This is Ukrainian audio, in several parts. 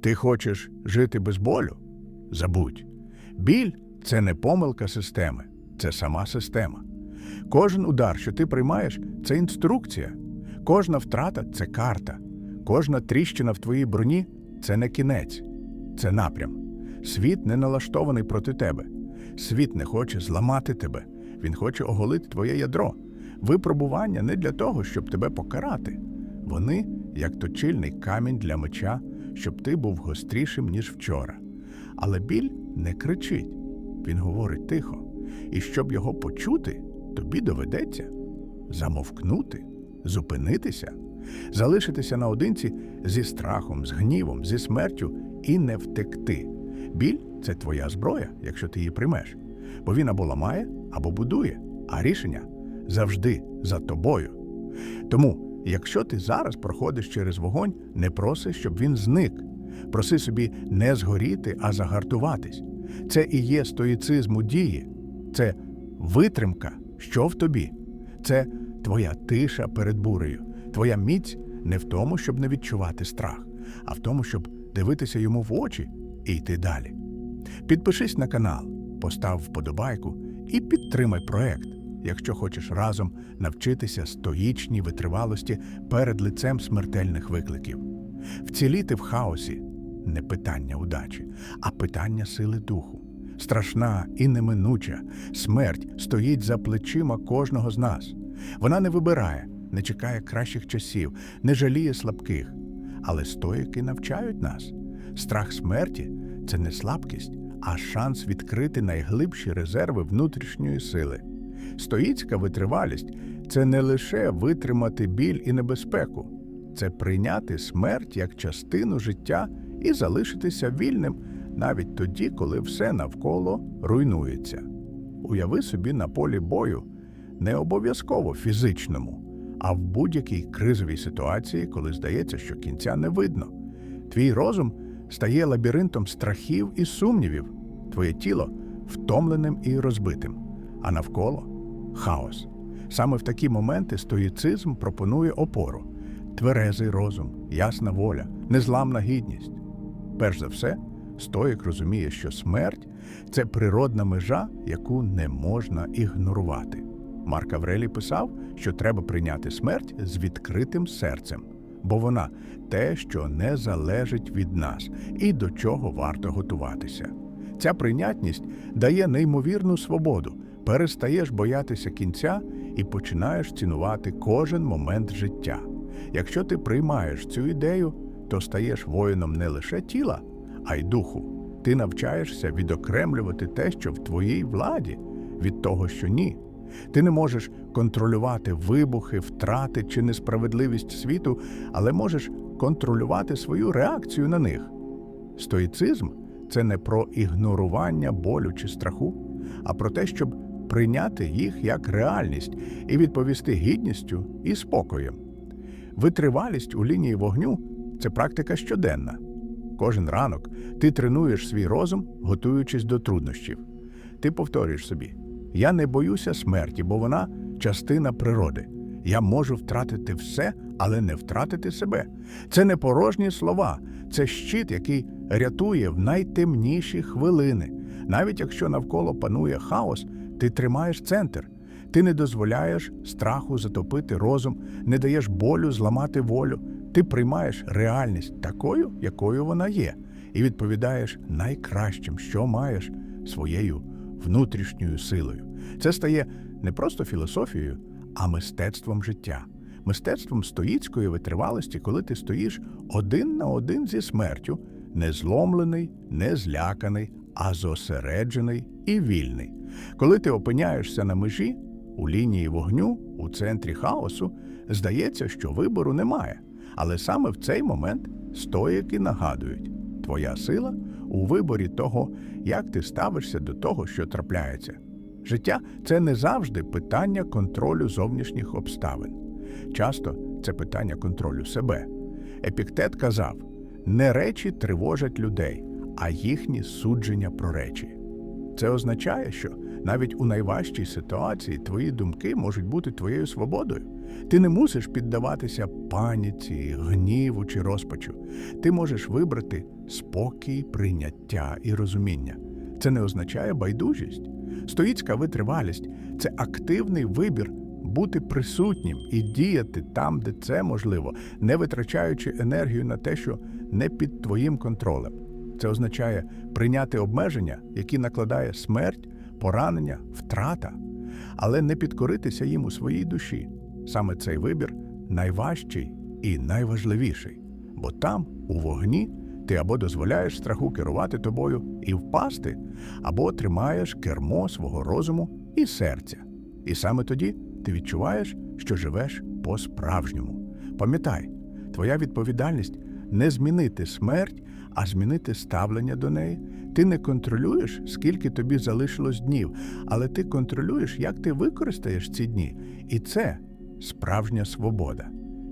Ти хочеш жити без болю? Забудь. Біль це не помилка системи, це сама система. Кожен удар, що ти приймаєш, це інструкція. Кожна втрата це карта. Кожна тріщина в твоїй броні це не кінець, це напрям. Світ не налаштований проти тебе. Світ не хоче зламати тебе. Він хоче оголити твоє ядро. Випробування не для того, щоб тебе покарати. Вони як точильний камінь для меча, щоб ти був гострішим, ніж вчора. Але біль не кричить, він говорить тихо. І щоб його почути, тобі доведеться замовкнути, зупинитися, залишитися наодинці зі страхом, з гнівом, зі смертю і не втекти. Біль це твоя зброя, якщо ти її приймеш. Бо він або ламає, або будує, а рішення завжди за тобою. Тому, якщо ти зараз проходиш через вогонь, не проси, щоб він зник. Проси собі не згоріти, а загартуватись. Це і є стоїцизм у дії, це витримка, що в тобі. Це твоя тиша перед бурею, твоя міць не в тому, щоб не відчувати страх, а в тому, щоб дивитися йому в очі і йти далі. Підпишись на канал, постав вподобайку і підтримай проект, якщо хочеш разом навчитися стоїчній витривалості перед лицем смертельних викликів. Вціліти в хаосі не питання удачі, а питання сили духу. Страшна і неминуча смерть стоїть за плечима кожного з нас. Вона не вибирає, не чекає кращих часів, не жаліє слабких. Але стоїки навчають нас. Страх смерті це не слабкість, а шанс відкрити найглибші резерви внутрішньої сили. Стоїцька витривалість це не лише витримати біль і небезпеку, це прийняти смерть як частину життя і залишитися вільним навіть тоді, коли все навколо руйнується. Уяви собі на полі бою не обов'язково фізичному, а в будь-якій кризовій ситуації, коли здається, що кінця не видно. Твій розум стає лабіринтом страхів і сумнівів, твоє тіло втомленим і розбитим, а навколо хаос. Саме в такі моменти стоїцизм пропонує опору, тверезий розум, ясна воля, незламна гідність. Перш за все, стоїк розуміє, що смерть це природна межа, яку не можна ігнорувати. Марк Аврелій писав, що треба прийняти смерть з відкритим серцем, бо вона те, що не залежить від нас і до чого варто готуватися. Ця прийнятність дає неймовірну свободу, перестаєш боятися кінця і починаєш цінувати кожен момент життя. Якщо ти приймаєш цю ідею, то стаєш воїном не лише тіла, а й духу. Ти навчаєшся відокремлювати те, що в твоїй владі, від того, що ні. Ти не можеш контролювати вибухи, втрати чи несправедливість світу, але можеш контролювати свою реакцію на них. Стоїцизм це не про ігнорування болю чи страху, а про те, щоб прийняти їх як реальність і відповісти гідністю і спокоєм. Витривалість у лінії вогню це практика щоденна. Кожен ранок ти тренуєш свій розум, готуючись до труднощів. Ти повторюєш собі: я не боюся смерті, бо вона частина природи. Я можу втратити все, але не втратити себе. Це не порожні слова, це щит, який рятує в найтемніші хвилини. Навіть якщо навколо панує хаос, ти тримаєш центр. Ти не дозволяєш страху затопити розум, не даєш болю зламати волю. Ти приймаєш реальність такою, якою вона є, і відповідаєш найкращим, що маєш своєю внутрішньою силою. Це стає не просто філософією, а мистецтвом життя, мистецтвом стоїцької витривалості, коли ти стоїш один на один зі смертю, не зломлений, не зляканий, а зосереджений і вільний. Коли ти опиняєшся на межі, у лінії вогню, у центрі хаосу, здається, що вибору немає. Але саме в цей момент стоїки нагадують, твоя сила у виборі того, як ти ставишся до того, що трапляється. Життя це не завжди питання контролю зовнішніх обставин. Часто це питання контролю себе. Епіктет казав: не речі тривожать людей, а їхні судження про речі. Це означає, що навіть у найважчій ситуації твої думки можуть бути твоєю свободою. Ти не мусиш піддаватися паніці, гніву чи розпачу. Ти можеш вибрати спокій, прийняття і розуміння. Це не означає байдужість. Стоїцька витривалість це активний вибір бути присутнім і діяти там, де це можливо, не витрачаючи енергію на те, що не під твоїм контролем. Це означає прийняти обмеження, які накладає смерть, поранення, втрата, але не підкоритися їм у своїй душі. Саме цей вибір найважчий і найважливіший, бо там, у вогні, ти або дозволяєш страху керувати тобою і впасти, або тримаєш кермо свого розуму і серця. І саме тоді ти відчуваєш, що живеш по-справжньому. Пам'ятай, твоя відповідальність не змінити смерть, а змінити ставлення до неї. Ти не контролюєш, скільки тобі залишилось днів, але ти контролюєш, як ти використаєш ці дні. І це справжня свобода.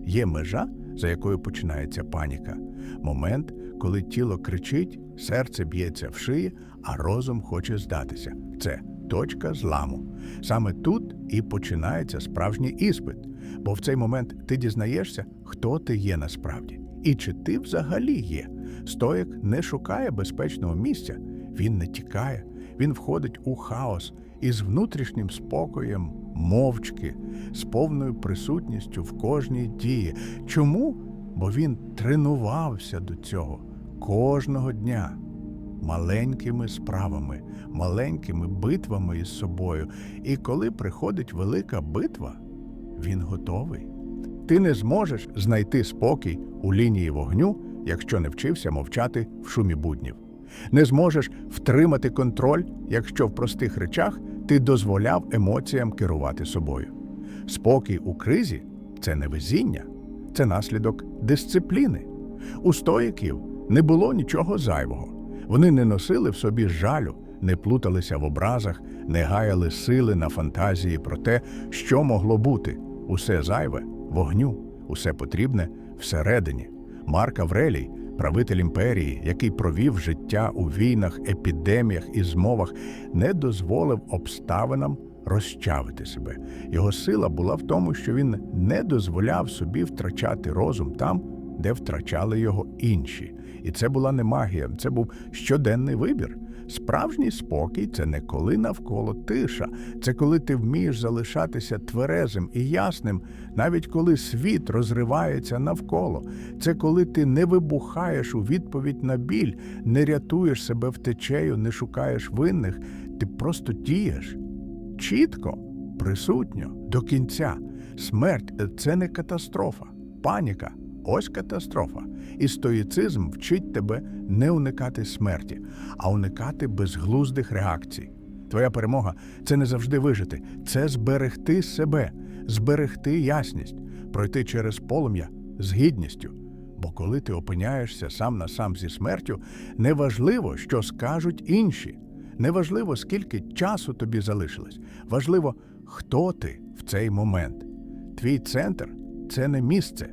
Є межа, за якою починається паніка. Момент, коли тіло кричить, серце б'ється в шиї, а розум хоче здатися. Це точка зламу. Саме тут і починається справжній іспит, бо в цей момент ти дізнаєшся, хто ти є насправді, і чи ти взагалі є. Стоїк не шукає безпечного місця, він не тікає, він входить у хаос із внутрішнім спокоєм, мовчки, з повною присутністю в кожній дії. Чому? Бо він тренувався до цього кожного дня маленькими справами, маленькими битвами із собою. І коли приходить велика битва, він готовий. Ти не зможеш знайти спокій у лінії вогню, якщо не вчився мовчати в шумі буднів. Не зможеш втримати контроль, якщо в простих речах ти дозволяв емоціям керувати собою. Спокій у кризі це не везіння, це наслідок дисципліни. У стоїків не було нічого зайвого. Вони не носили в собі жалю, не плуталися в образах, не гаяли сили на фантазії про те, що могло бути. Усе зайве вогню, усе потрібне всередині. Марк Аврелій, правитель імперії, який провів життя у війнах, епідеміях і змовах, не дозволив обставинам розчавити себе. Його сила була в тому, що він не дозволяв собі втрачати розум там, де втрачали його інші. І це була не магія, це був щоденний вибір. Справжній спокій це не коли навколо тиша, це коли ти вмієш залишатися тверезим і ясним, навіть коли світ розривається навколо. Це коли ти не вибухаєш у відповідь на біль, не рятуєш себе втечею, не шукаєш винних, ти просто дієш чітко, присутньо, до кінця. Смерть це не катастрофа, паніка. Ось катастрофа. І стоїцизм вчить тебе не уникати смерті, а уникати безглуздих реакцій. Твоя перемога це не завжди вижити, це зберегти себе, зберегти ясність, пройти через полум'я з гідністю. Бо коли ти опиняєшся сам на сам зі смертю, неважливо, що скажуть інші, неважливо, скільки часу тобі залишилось, важливо, хто ти в цей момент. Твій центр це не місце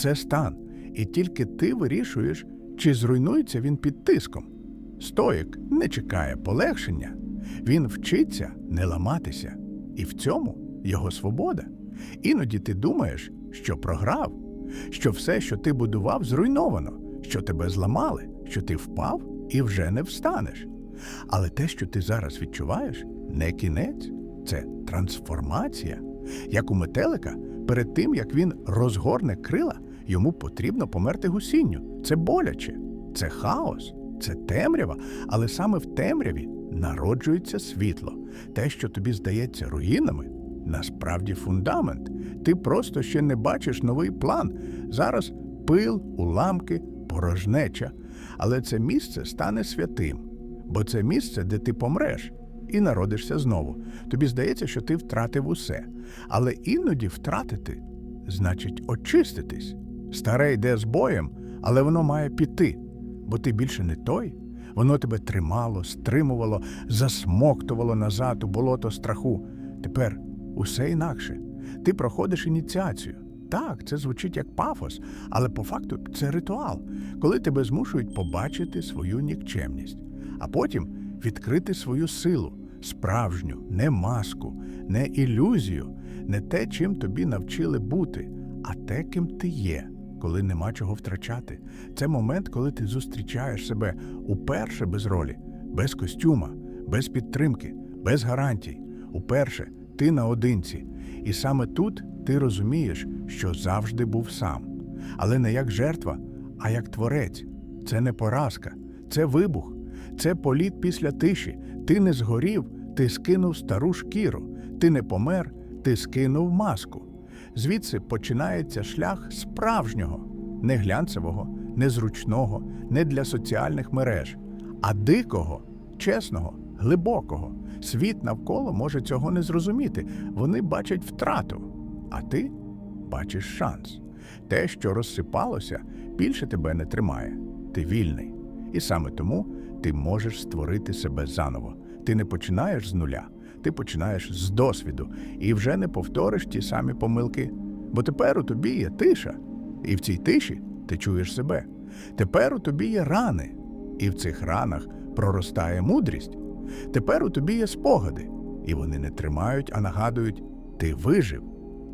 це стан, і тільки ти вирішуєш, чи зруйнується він під тиском. Стоїк не чекає полегшення, він вчиться не ламатися, і в цьому його свобода. Іноді ти думаєш, що програв, що все, що ти будував, зруйновано, що тебе зламали, що ти впав і вже не встанеш. Але те, що ти зараз відчуваєш, не кінець, це трансформація. Як у метелика, перед тим як він розгорне крила, йому потрібно померти гусінню. Це боляче, це хаос, це темрява, але саме в темряві народжується світло. Те, що тобі здається руїнами, насправді фундамент. Ти просто ще не бачиш новий план. Зараз пил, уламки, порожнеча. Але це місце стане святим, бо це місце, де ти помреш. І народишся знову. Тобі здається, що ти втратив усе. Але іноді втратити значить очиститись. Старе йде з боєм, але воно має піти, бо ти більше не той. Воно тебе тримало, стримувало, засмоктувало назад у болото страху. Тепер усе інакше. Ти проходиш ініціацію. Так, це звучить як пафос, але по факту це ритуал, коли тебе змушують побачити свою нікчемність, а потім відкрити свою силу, справжню, не маску, не ілюзію, не те, чим тобі навчили бути, а те, ким ти є, коли нема чого втрачати. Це момент, коли ти зустрічаєш себе уперше без ролі, без костюма, без підтримки, без гарантій. Уперше ти наодинці. І саме тут ти розумієш, що завжди був сам. Але не як жертва, а як творець. Це не поразка, це вибух, це політ після тиші. Ти не згорів, ти скинув стару шкіру, ти не помер, ти скинув маску. Звідси починається шлях справжнього, не глянцевого, не зручного, не для соціальних мереж, а дикого, чесного, глибокого. Світ навколо може цього не зрозуміти. Вони бачать втрату, а ти бачиш шанс. Те, що розсипалося, більше тебе не тримає. Ти вільний. І саме тому ти можеш створити себе заново. Ти не починаєш з нуля, ти починаєш з досвіду і вже не повториш ті самі помилки. Бо тепер у тобі є тиша, і в цій тиші ти чуєш себе. Тепер у тобі є рани, і в цих ранах проростає мудрість. Тепер у тобі є спогади, і вони не тримають, а нагадують: ти вижив.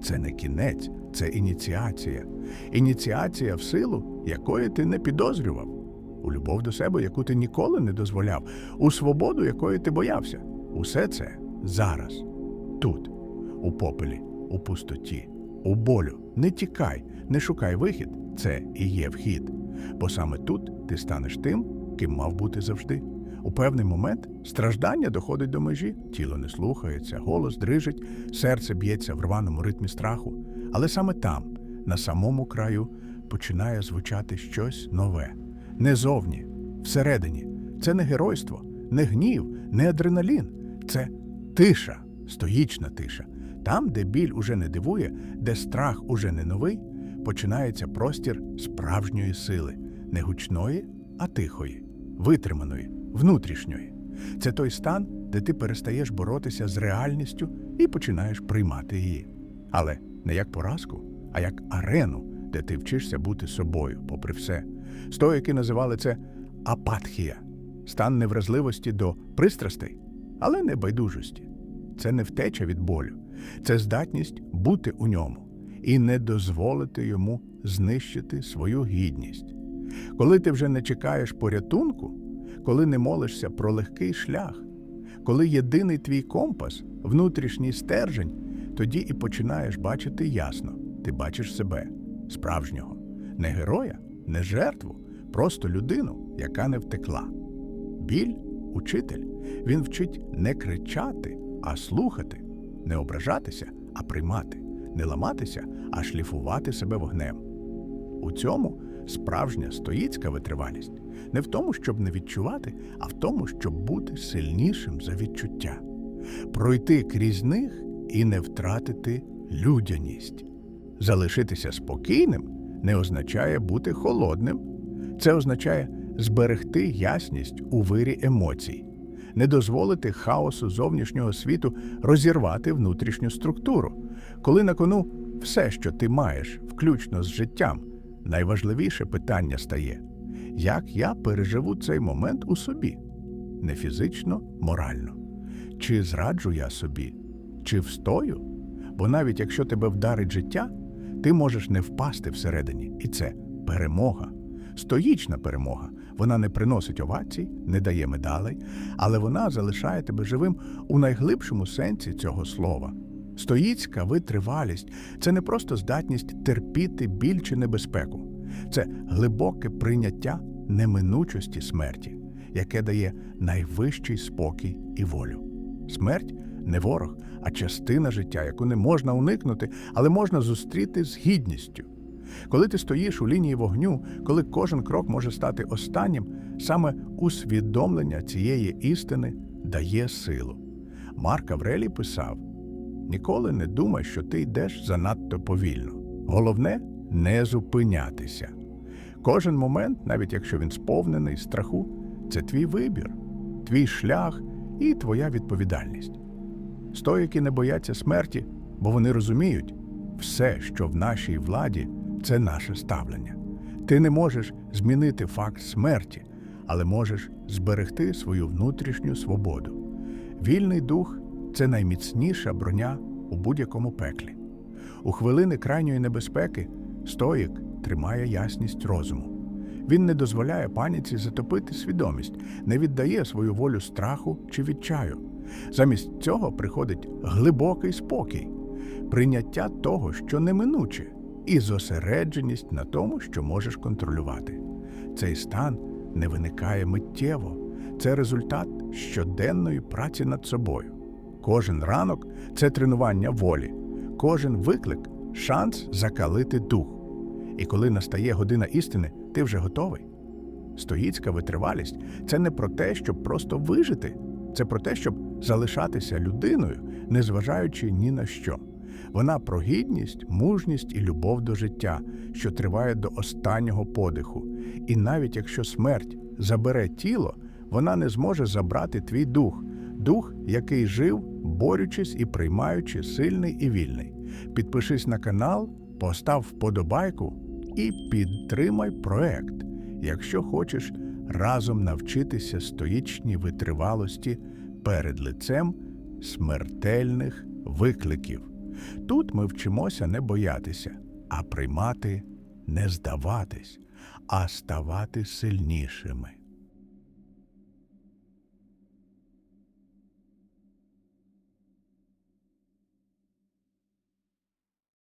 Це не кінець, це ініціація. Ініціація в силу, якої ти не підозрював, у любов до себе, яку ти ніколи не дозволяв, у свободу, якої ти боявся. Усе це зараз, тут, у попелі, у пустоті, у болю. Не тікай, не шукай вихід. Це і є вхід. Бо саме тут ти станеш тим, ким мав бути завжди. У певний момент страждання доходить до межі, тіло не слухається, голос дрижить, серце б'ється в рваному ритмі страху. Але саме там, на самому краю, починає звучати щось нове. Не зовні, всередині. Це не геройство, не гнів, не адреналін. Це тиша, стоїчна тиша. Там, де біль уже не дивує, де страх уже не новий, починається простір справжньої сили, не гучної, а тихої, витриманої, внутрішньої. Це той стан, де ти перестаєш боротися з реальністю і починаєш приймати її. Але не як поразку, а як арену, де ти вчишся бути собою, попри все. Стоїки називали це апатхія, стан невразливості до пристрастей, але не байдужості. Це не втеча від болю, це здатність бути у ньому і не дозволити йому знищити свою гідність. Коли ти вже не чекаєш порятунку, коли не молишся про легкий шлях, коли єдиний твій компас, внутрішній стержень, тоді і починаєш бачити ясно. Ти бачиш себе, справжнього, не героя, не жертву, просто людину, яка не втекла. Біль учитель. Він вчить не кричати, а слухати, не ображатися, а приймати, не ламатися, а шліфувати себе вогнем. У цьому справжня стоїцька витривалість не в тому, щоб не відчувати, а в тому, щоб бути сильнішим за відчуття, пройти крізь них і не втратити людяність. Залишитися спокійним не означає бути холодним, це означає зберегти ясність у вирі емоцій, не дозволити хаосу зовнішнього світу розірвати внутрішню структуру, коли на кону все, що ти маєш, включно з життям, найважливіше питання стає: як я переживу цей момент у собі? Не фізично, морально. Чи зраджу я собі, чи встою? Бо навіть якщо тебе вдарить життя, ти можеш не впасти всередині, і це перемога. Стоїчна перемога. Вона не приносить овацій, не дає медалей, але вона залишає тебе живим у найглибшому сенсі цього слова. Стоїцька витривалість це не просто здатність терпіти біль чи небезпеку, це глибоке прийняття неминучості смерті, яке дає найвищий спокій і волю. Смерть не ворог, а частина життя, яку не можна уникнути, але можна зустріти з гідністю. Коли ти стоїш у лінії вогню, коли кожен крок може стати останнім, саме усвідомлення цієї істини дає силу. Марк Аврелій писав: ніколи не думай, що ти йдеш занадто повільно. Головне не зупинятися. Кожен момент, навіть якщо він сповнений страху, це твій вибір, твій шлях і твоя відповідальність. Стоїки не бояться смерті, бо вони розуміють, все, що в нашій владі, це наше ставлення. Ти не можеш змінити факт смерті, але можеш зберегти свою внутрішню свободу. Вільний дух це найміцніша броня у будь-якому пеклі. У хвилини крайньої небезпеки стоїк тримає ясність розуму. Він не дозволяє паніці затопити свідомість, не віддає свою волю страху чи відчаю. Замість цього приходить глибокий спокій, прийняття того, що неминуче, і зосередженість на тому, що можеш контролювати. Цей стан не виникає миттєво, це результат щоденної праці над собою. Кожен ранок це тренування волі, кожен виклик шанс закалити дух. І коли настає година істини, ти вже готовий. Стоїцька витривалість це не про те, щоб просто вижити, це про те, щоб залишатися людиною, незважаючи ні на що. Вона про гідність, мужність і любов до життя, що триває до останнього подиху. І навіть якщо смерть забере тіло, вона не зможе забрати твій дух, дух, який жив, борючись і приймаючи сильний і вільний. Підпишись на канал, постав вподобайку і підтримай проект, якщо хочеш разом навчитися стоїчній витривалості перед лицем смертельних викликів. Тут ми вчимося не боятися, а приймати, не здаватись, а ставати сильнішими.